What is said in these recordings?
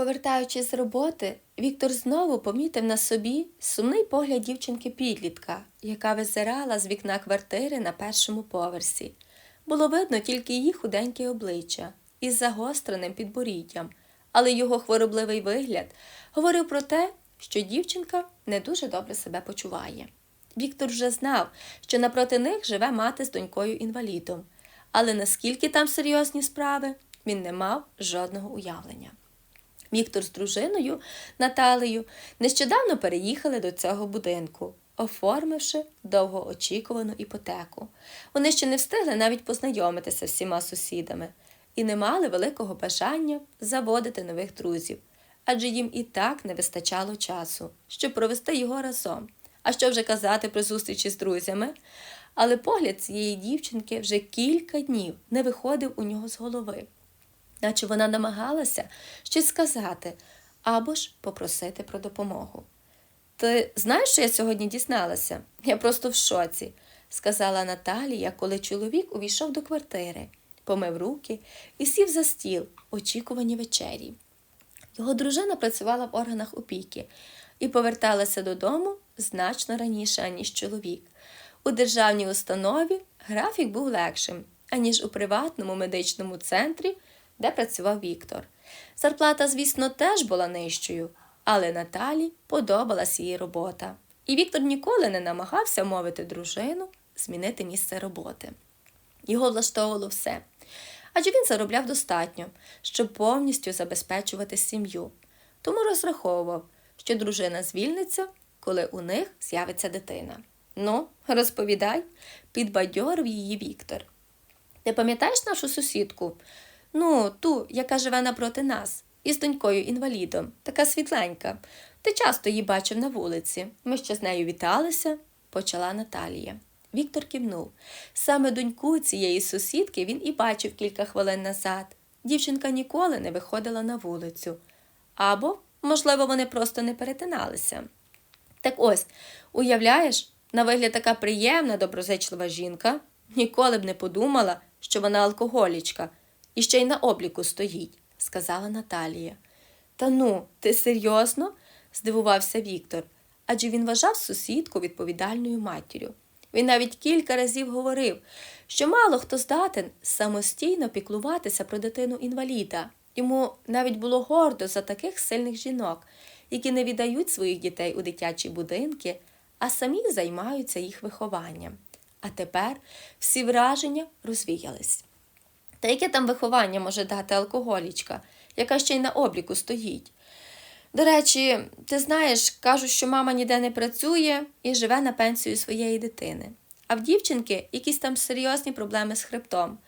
Повертаючись з роботи, Віктор знову помітив на собі сумний погляд дівчинки-підлітка, яка визирала з вікна квартири на першому поверсі. Було видно тільки її худеньке обличчя із загостреним підборіддям, але його хворобливий вигляд говорив про те, що дівчинка не дуже добре себе почуває. Віктор вже знав, що напроти них живе мати з донькою інвалідом, але наскільки там серйозні справи, він не мав жодного уявлення. Віктор з дружиною Наталею нещодавно переїхали до цього будинку, оформивши довгоочікувану іпотеку. Вони ще не встигли навіть познайомитися з всіма сусідами і не мали великого бажання заводити нових друзів, адже їм і так не вистачало часу, щоб провести його разом. А що вже казати про зустрічі з друзями? Але погляд цієї дівчинки вже кілька днів не виходив у нього з голови наче вона намагалася щось сказати або ж попросити про допомогу. Ти знаєш, що я сьогодні дізналася? Я просто в шоці, сказала Наталія, коли чоловік увійшов до квартири, помив руки і сів за стіл, очікувані вечері. Його дружина працювала в органах опіки і поверталася додому значно раніше, аніж чоловік. У державній установі графік був легшим, аніж у приватному медичному центрі де працював Віктор. Зарплата, звісно, теж була нижчою, але Наталі подобалась її робота, і Віктор ніколи не намагався мовити дружину змінити місце роботи. Його влаштовувало все, адже він заробляв достатньо, щоб повністю забезпечувати сім'ю, тому розраховував, що дружина звільниться, коли у них з'явиться дитина. Ну, розповідай, підбадьорив її Віктор. Ти пам'ятаєш нашу сусідку? Ну, ту, яка живе напроти нас, із донькою інвалідом, така світленька. Ти часто її бачив на вулиці. Ми ще з нею віталися, почала Наталія. Віктор кивнув. Саме доньку цієї сусідки він і бачив кілька хвилин назад. Дівчинка ніколи не виходила на вулицю. Або, можливо, вони просто не перетиналися. Так ось, уявляєш, на вигляд така приємна, доброзичлива жінка, ніколи б не подумала, що вона алкоголічка і ще й на обліку стоїть, сказала Наталія. Та ну, ти серйозно? здивувався Віктор, адже він вважав сусідку відповідальною матір'ю. Він навіть кілька разів говорив, що мало хто здатен самостійно піклуватися про дитину інваліда. Йому навіть було гордо за таких сильних жінок, які не віддають своїх дітей у дитячі будинки, а самі займаються їх вихованням. А тепер всі враження розвіялись. Та яке там виховання може дати алкоголічка, яка ще й на обліку стоїть? До речі, ти знаєш, кажуть, що мама ніде не працює і живе на пенсію своєї дитини. А в дівчинки якісь там серйозні проблеми з хребтом.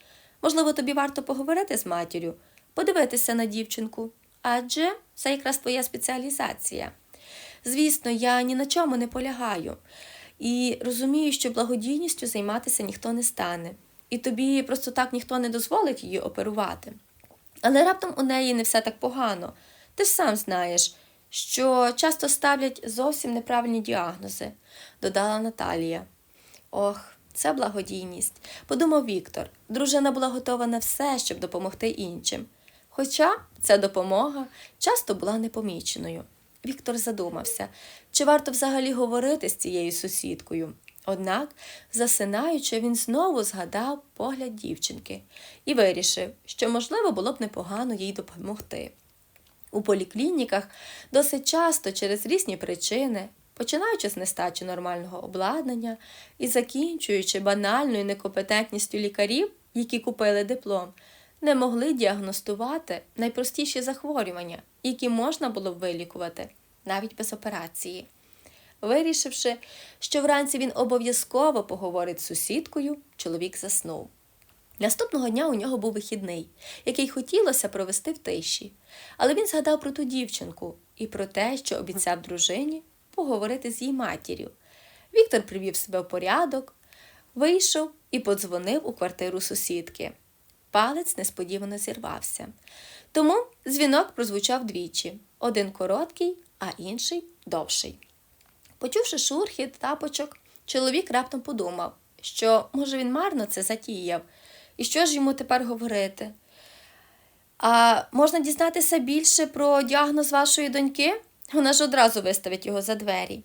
Можливо, тобі варто поговорити з матір'ю, подивитися на дівчинку, адже це якраз твоя спеціалізація. Звісно, я ні на чому не полягаю і розумію, що благодійністю займатися ніхто не стане і тобі просто так ніхто не дозволить її оперувати. Але раптом у неї не все так погано. Ти ж сам знаєш, що часто ставлять зовсім неправильні діагнози, додала Наталія. Ох, це благодійність, подумав Віктор. Дружина була готова на все, щоб допомогти іншим. Хоча ця допомога часто була непоміченою. Віктор задумався, чи варто взагалі говорити з цією сусідкою. Однак, засинаючи, він знову згадав погляд дівчинки і вирішив, що, можливо, було б непогано їй допомогти. У поліклініках досить часто через різні причини, починаючи з нестачі нормального обладнання і закінчуючи банальною некомпетентністю лікарів, які купили диплом, не могли діагностувати найпростіші захворювання, які можна було б вилікувати навіть без операції. Вирішивши, що вранці він обов'язково поговорить з сусідкою, чоловік заснув. Наступного дня у нього був вихідний, який хотілося провести в тиші, але він згадав про ту дівчинку і про те, що обіцяв дружині поговорити з її матір'ю. Віктор привів себе в порядок, вийшов і подзвонив у квартиру сусідки. Палець несподівано зірвався. Тому дзвінок прозвучав двічі один короткий, а інший довший. Почувши шурхіт тапочок, чоловік раптом подумав, що, може, він марно це затіяв, і що ж йому тепер говорити. А можна дізнатися більше про діагноз вашої доньки? Вона ж одразу виставить його за двері.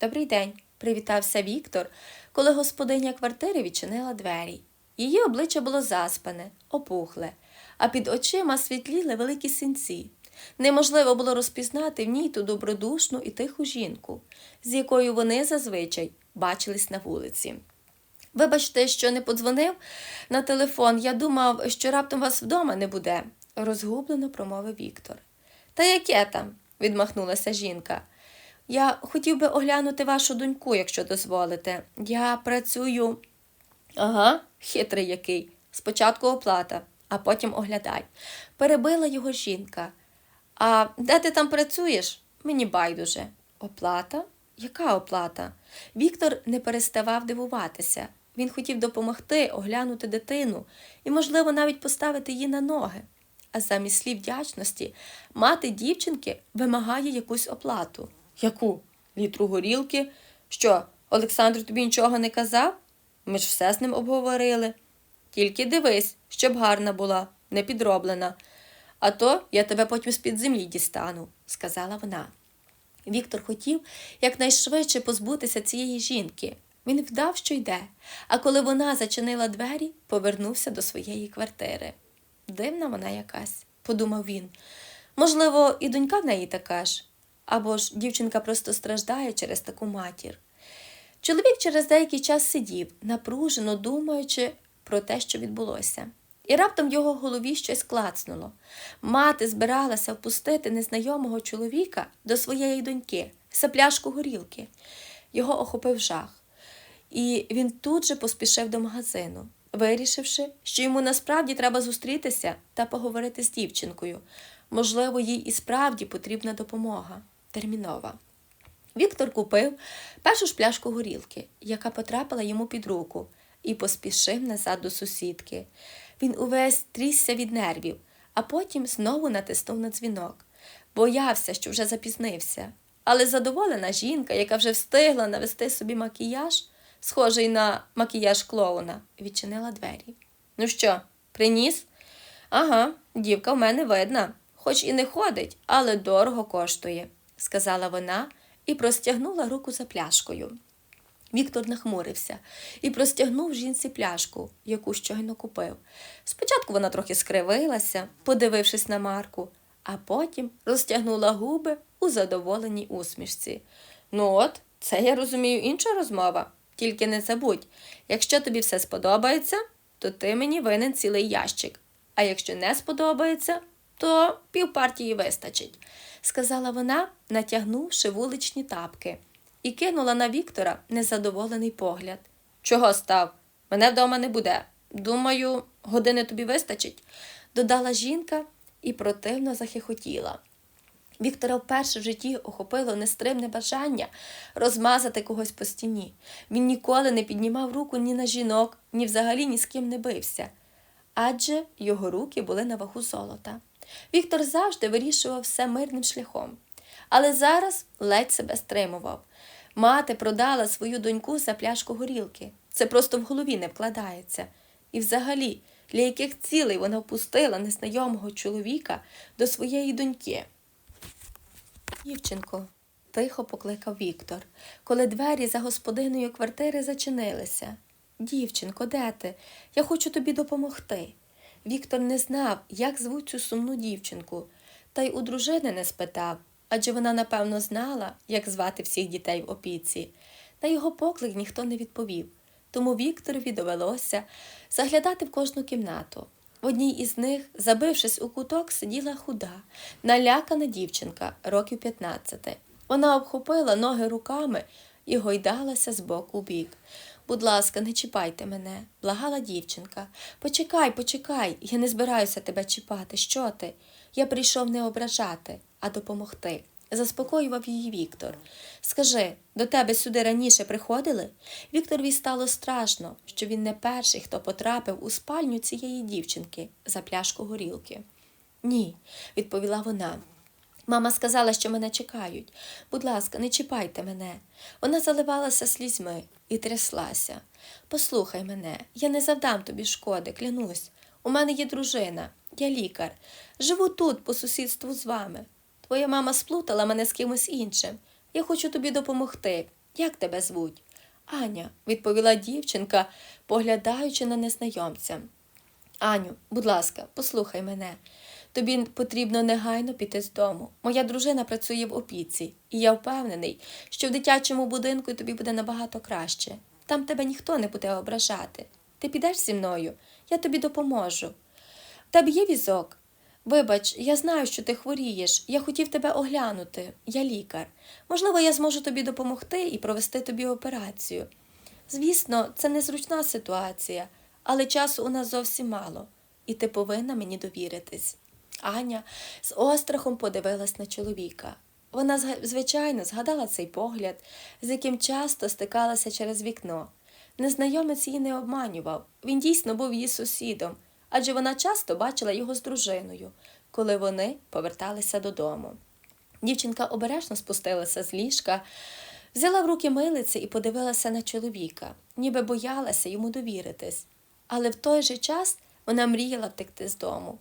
Добрий день, привітався Віктор, коли господиня квартири відчинила двері. Її обличчя було заспане, опухле, а під очима світліли великі синці. Неможливо було розпізнати в ній ту добродушну і тиху жінку, з якою вони зазвичай бачились на вулиці. Вибачте, що не подзвонив на телефон. Я думав, що раптом вас вдома не буде, розгублено промовив Віктор. Та яке там? відмахнулася жінка. Я хотів би оглянути вашу доньку, якщо дозволите. Я працюю. Ага, хитрий який. Спочатку оплата, а потім оглядай. Перебила його жінка. А де ти там працюєш? Мені байдуже. Оплата? Яка оплата? Віктор не переставав дивуватися. Він хотів допомогти оглянути дитину і, можливо, навіть поставити її на ноги. А замість слів вдячності мати дівчинки вимагає якусь оплату. Яку? Літру горілки? Що, Олександр тобі нічого не казав? Ми ж все з ним обговорили. Тільки дивись, щоб гарна була, не підроблена. А то я тебе потім з-під землі дістану, сказала вона. Віктор хотів якнайшвидше позбутися цієї жінки. Він вдав, що йде, а коли вона зачинила двері, повернувся до своєї квартири. Дивна вона якась, подумав він. Можливо, і донька в неї така ж, або ж дівчинка просто страждає через таку матір. Чоловік через деякий час сидів, напружено думаючи про те, що відбулося. І раптом в його голові щось клацнуло. Мати збиралася впустити незнайомого чоловіка до своєї доньки за пляшку горілки. Його охопив жах. І він тут же поспішив до магазину, вирішивши, що йому насправді треба зустрітися та поговорити з дівчинкою. Можливо, їй і справді потрібна допомога термінова. Віктор купив першу ж пляшку горілки, яка потрапила йому під руку, і поспішив назад до сусідки. Він увесь трісся від нервів, а потім знову натиснув на дзвінок. Боявся, що вже запізнився. Але задоволена жінка, яка вже встигла навести собі макіяж, схожий на макіяж клоуна, відчинила двері. Ну що, приніс? Ага, дівка в мене видна, хоч і не ходить, але дорого коштує, сказала вона і простягнула руку за пляшкою. Віктор нахмурився і простягнув жінці пляшку, яку щойно купив. Спочатку вона трохи скривилася, подивившись на Марку, а потім розтягнула губи у задоволеній усмішці. Ну от, це я розумію інша розмова. Тільки не забудь, якщо тобі все сподобається, то ти мені винен цілий ящик. А якщо не сподобається, то півпартії вистачить, сказала вона, натягнувши вуличні тапки, і кинула на Віктора незадоволений погляд. Чого став? Мене вдома не буде. Думаю, години тобі вистачить, додала жінка і противно захихотіла. Віктора вперше в житті охопило нестримне бажання розмазати когось по стіні. Він ніколи не піднімав руку ні на жінок, ні взагалі ні з ким не бився. Адже його руки були на вагу золота. Віктор завжди вирішував все мирним шляхом, але зараз ледь себе стримував. Мати продала свою доньку за пляшку горілки. Це просто в голові не вкладається. І взагалі, для яких цілей вона впустила незнайомого чоловіка до своєї доньки. Дівчинко, тихо покликав Віктор, коли двері за господиною квартири зачинилися. Дівчинко, де ти? Я хочу тобі допомогти. Віктор не знав, як звуть цю сумну дівчинку, та й у дружини не спитав, адже вона, напевно, знала, як звати всіх дітей в опіці. На його поклик ніхто не відповів, тому Вікторові довелося заглядати в кожну кімнату. В одній із них, забившись у куток, сиділа худа, налякана дівчинка років 15. Вона обхопила ноги руками і гойдалася з боку в бік. Будь ласка, не чіпайте мене, благала дівчинка. Почекай, почекай, я не збираюся тебе чіпати. Що ти? Я прийшов не ображати, а допомогти. Заспокоював її Віктор. Скажи, до тебе сюди раніше приходили? Вікторові стало страшно, що він не перший, хто потрапив у спальню цієї дівчинки за пляшку горілки. Ні, відповіла вона. Мама сказала, що мене чекають. Будь ласка, не чіпайте мене. Вона заливалася слізьми і тряслася. Послухай мене, я не завдам тобі шкоди, клянусь. У мене є дружина. Я лікар. Живу тут, по сусідству з вами. Твоя мама сплутала мене з кимось іншим. Я хочу тобі допомогти. Як тебе звуть? Аня, відповіла дівчинка, поглядаючи на незнайомця. Аню, будь ласка, послухай мене. Тобі потрібно негайно піти з дому. Моя дружина працює в опіці, і я впевнений, що в дитячому будинку тобі буде набагато краще. Там тебе ніхто не буде ображати. Ти підеш зі мною, я тобі допоможу. В тебе є візок? Вибач, я знаю, що ти хворієш. Я хотів тебе оглянути. Я лікар. Можливо, я зможу тобі допомогти і провести тобі операцію. Звісно, це незручна ситуація, але часу у нас зовсім мало, і ти повинна мені довіритись. Аня з острахом подивилась на чоловіка. Вона, звичайно, згадала цей погляд, з яким часто стикалася через вікно. Незнайомець її не обманював. Він дійсно був її сусідом, адже вона часто бачила його з дружиною, коли вони поверталися додому. Дівчинка обережно спустилася з ліжка, взяла в руки милиці і подивилася на чоловіка, ніби боялася йому довіритись. Але в той же час вона мріяла втекти з дому.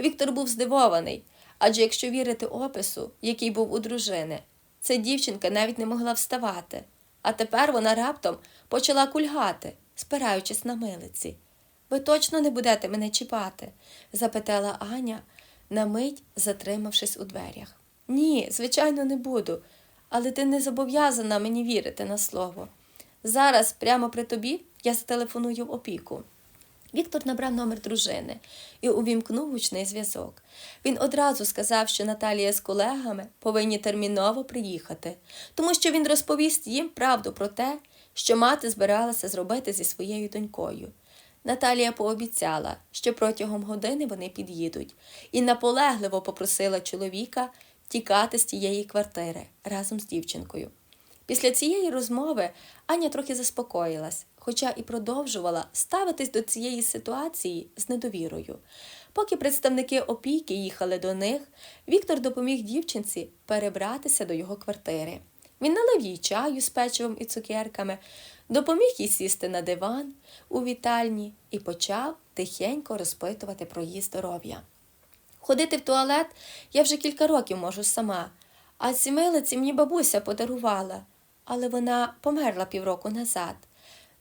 Віктор був здивований, адже якщо вірити опису, який був у дружини, ця дівчинка навіть не могла вставати, а тепер вона раптом почала кульгати, спираючись на милиці. Ви точно не будете мене чіпати? запитала Аня, на мить затримавшись у дверях. Ні, звичайно, не буду, але ти не зобов'язана мені вірити на слово. Зараз, прямо при тобі, я зателефоную в опіку. Віктор набрав номер дружини і увімкнув гучний зв'язок. Він одразу сказав, що Наталія з колегами повинні терміново приїхати, тому що він розповість їм правду про те, що мати збиралася зробити зі своєю донькою. Наталія пообіцяла, що протягом години вони під'їдуть, і наполегливо попросила чоловіка тікати з тієї квартири разом з дівчинкою. Після цієї розмови Аня трохи заспокоїлась, хоча і продовжувала ставитись до цієї ситуації з недовірою. Поки представники опіки їхали до них, Віктор допоміг дівчинці перебратися до його квартири. Він налив їй чаю з печивом і цукерками, допоміг їй сісти на диван у вітальні і почав тихенько розпитувати про її здоров'я. Ходити в туалет я вже кілька років можу сама, а ці милиці мені бабуся подарувала, але вона померла півроку назад.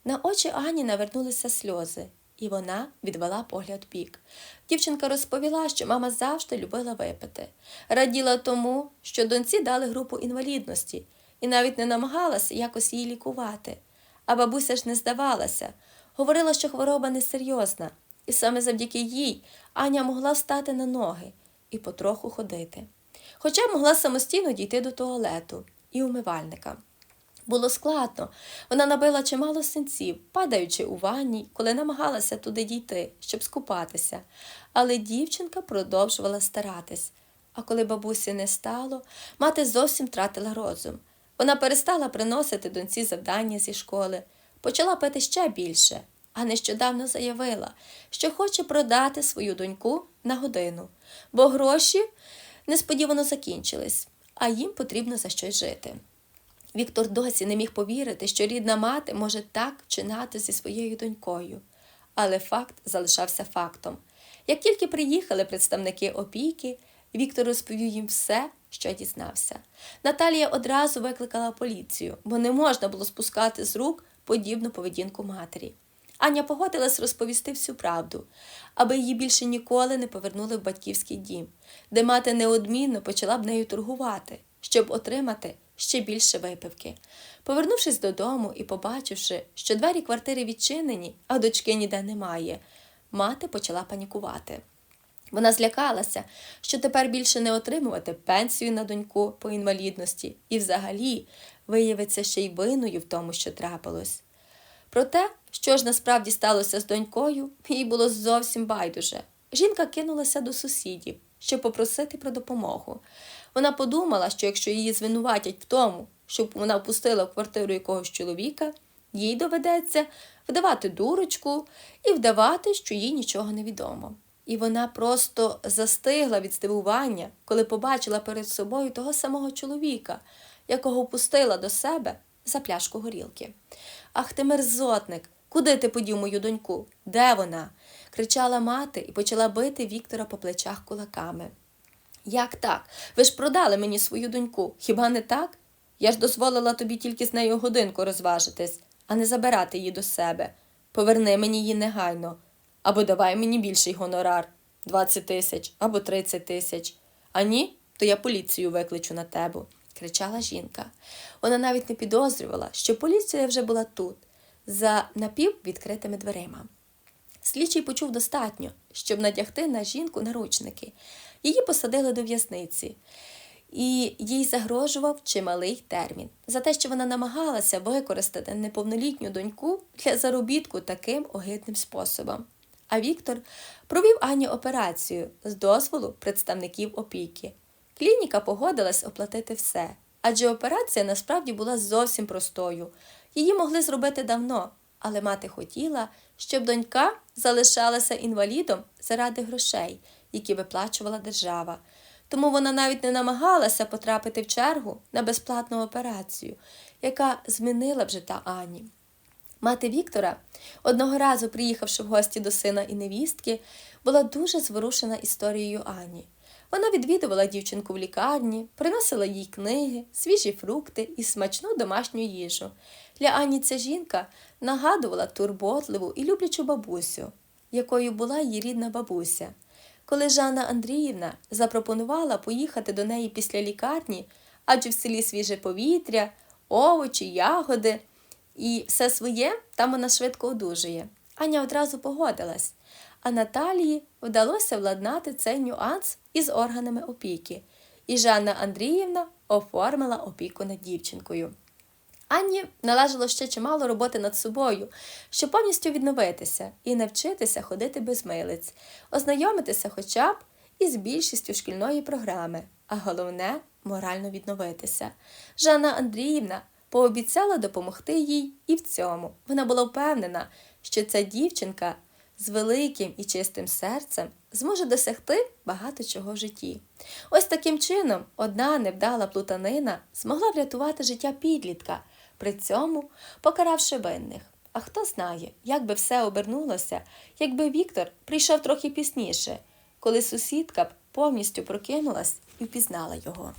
На очі Ані навернулися сльози, і вона відвела погляд бік. Дівчинка розповіла, що мама завжди любила випити. Раділа тому, що доньці дали групу інвалідності, і навіть не намагалася якось її лікувати. А бабуся ж не здавалася, говорила, що хвороба несерйозна, і саме завдяки їй Аня могла стати на ноги і потроху ходити. Хоча могла самостійно дійти до туалету і умивальника. Було складно. Вона набила чимало синців, падаючи у ванні, коли намагалася туди дійти, щоб скупатися. Але дівчинка продовжувала старатись. А коли бабусі не стало, мати зовсім втратила розум. Вона перестала приносити доньці завдання зі школи, почала пити ще більше, а нещодавно заявила, що хоче продати свою доньку на годину, бо гроші несподівано закінчились, а їм потрібно за щось жити. Віктор досі не міг повірити, що рідна мати може так чинати зі своєю донькою. Але факт залишався фактом. Як тільки приїхали представники опіки, Віктор розповів їм все, що дізнався. Наталія одразу викликала поліцію, бо не можна було спускати з рук подібну поведінку матері. Аня погодилась розповісти всю правду, аби її більше ніколи не повернули в батьківський дім, де мати неодмінно почала б нею торгувати, щоб отримати ще більше випивки. Повернувшись додому і побачивши, що двері квартири відчинені, а дочки ніде немає, мати почала панікувати. Вона злякалася, що тепер більше не отримувати пенсію на доньку по інвалідності і взагалі виявиться ще й виною в тому, що трапилось. Про те, що ж насправді сталося з донькою, їй було зовсім байдуже. Жінка кинулася до сусідів, щоб попросити про допомогу. Вона подумала, що якщо її звинуватять в тому, щоб вона впустила в квартиру якогось чоловіка, їй доведеться вдавати дурочку і вдавати, що їй нічого не відомо. І вона просто застигла від здивування, коли побачила перед собою того самого чоловіка, якого впустила до себе за пляшку горілки. Ах ти мерзотник, куди ти подів мою доньку? Де вона? кричала мати і почала бити Віктора по плечах кулаками. Як так? Ви ж продали мені свою доньку, хіба не так? Я ж дозволила тобі тільки з нею годинку розважитись, а не забирати її до себе. Поверни мені її негайно. Або давай мені більший гонорар 20 тисяч або 30 тисяч. А ні, то я поліцію викличу на тебе, кричала жінка. Вона навіть не підозрювала, що поліція вже була тут, за напіввідкритими дверима. Слідчий почув достатньо, щоб надягти на жінку наручники. Її посадили до в'язниці, і їй загрожував чималий термін за те, що вона намагалася використати неповнолітню доньку для заробітку таким огидним способом. А Віктор провів Ані операцію з дозволу представників опіки. Клініка погодилась оплатити все, адже операція насправді була зовсім простою. Її могли зробити давно, але мати хотіла, щоб донька залишалася інвалідом заради грошей, які виплачувала держава. Тому вона навіть не намагалася потрапити в чергу на безплатну операцію, яка змінила б життя Ані. Мати Віктора, одного разу приїхавши в гості до сина і невістки, була дуже зворушена історією Ані. Вона відвідувала дівчинку в лікарні, приносила їй книги, свіжі фрукти і смачну домашню їжу. Для Ані ця жінка нагадувала турботливу і люблячу бабусю, якою була її рідна бабуся. Коли Жанна Андріївна запропонувала поїхати до неї після лікарні, адже в селі свіже повітря, овочі, ягоди і все своє, там вона швидко одужує. Аня одразу погодилась, а Наталії вдалося владнати цей нюанс із органами опіки, і Жанна Андріївна оформила опіку над дівчинкою. Анні належало ще чимало роботи над собою, щоб повністю відновитися і навчитися ходити без милиць, ознайомитися хоча б із більшістю шкільної програми, а головне морально відновитися. Жанна Андріївна пообіцяла допомогти їй і в цьому. Вона була впевнена, що ця дівчинка з великим і чистим серцем зможе досягти багато чого в житті. Ось таким чином одна невдала плутанина змогла врятувати життя підлітка, при цьому покаравши винних. А хто знає, як би все обернулося, якби Віктор прийшов трохи пізніше, коли сусідка б повністю прокинулась і впізнала його.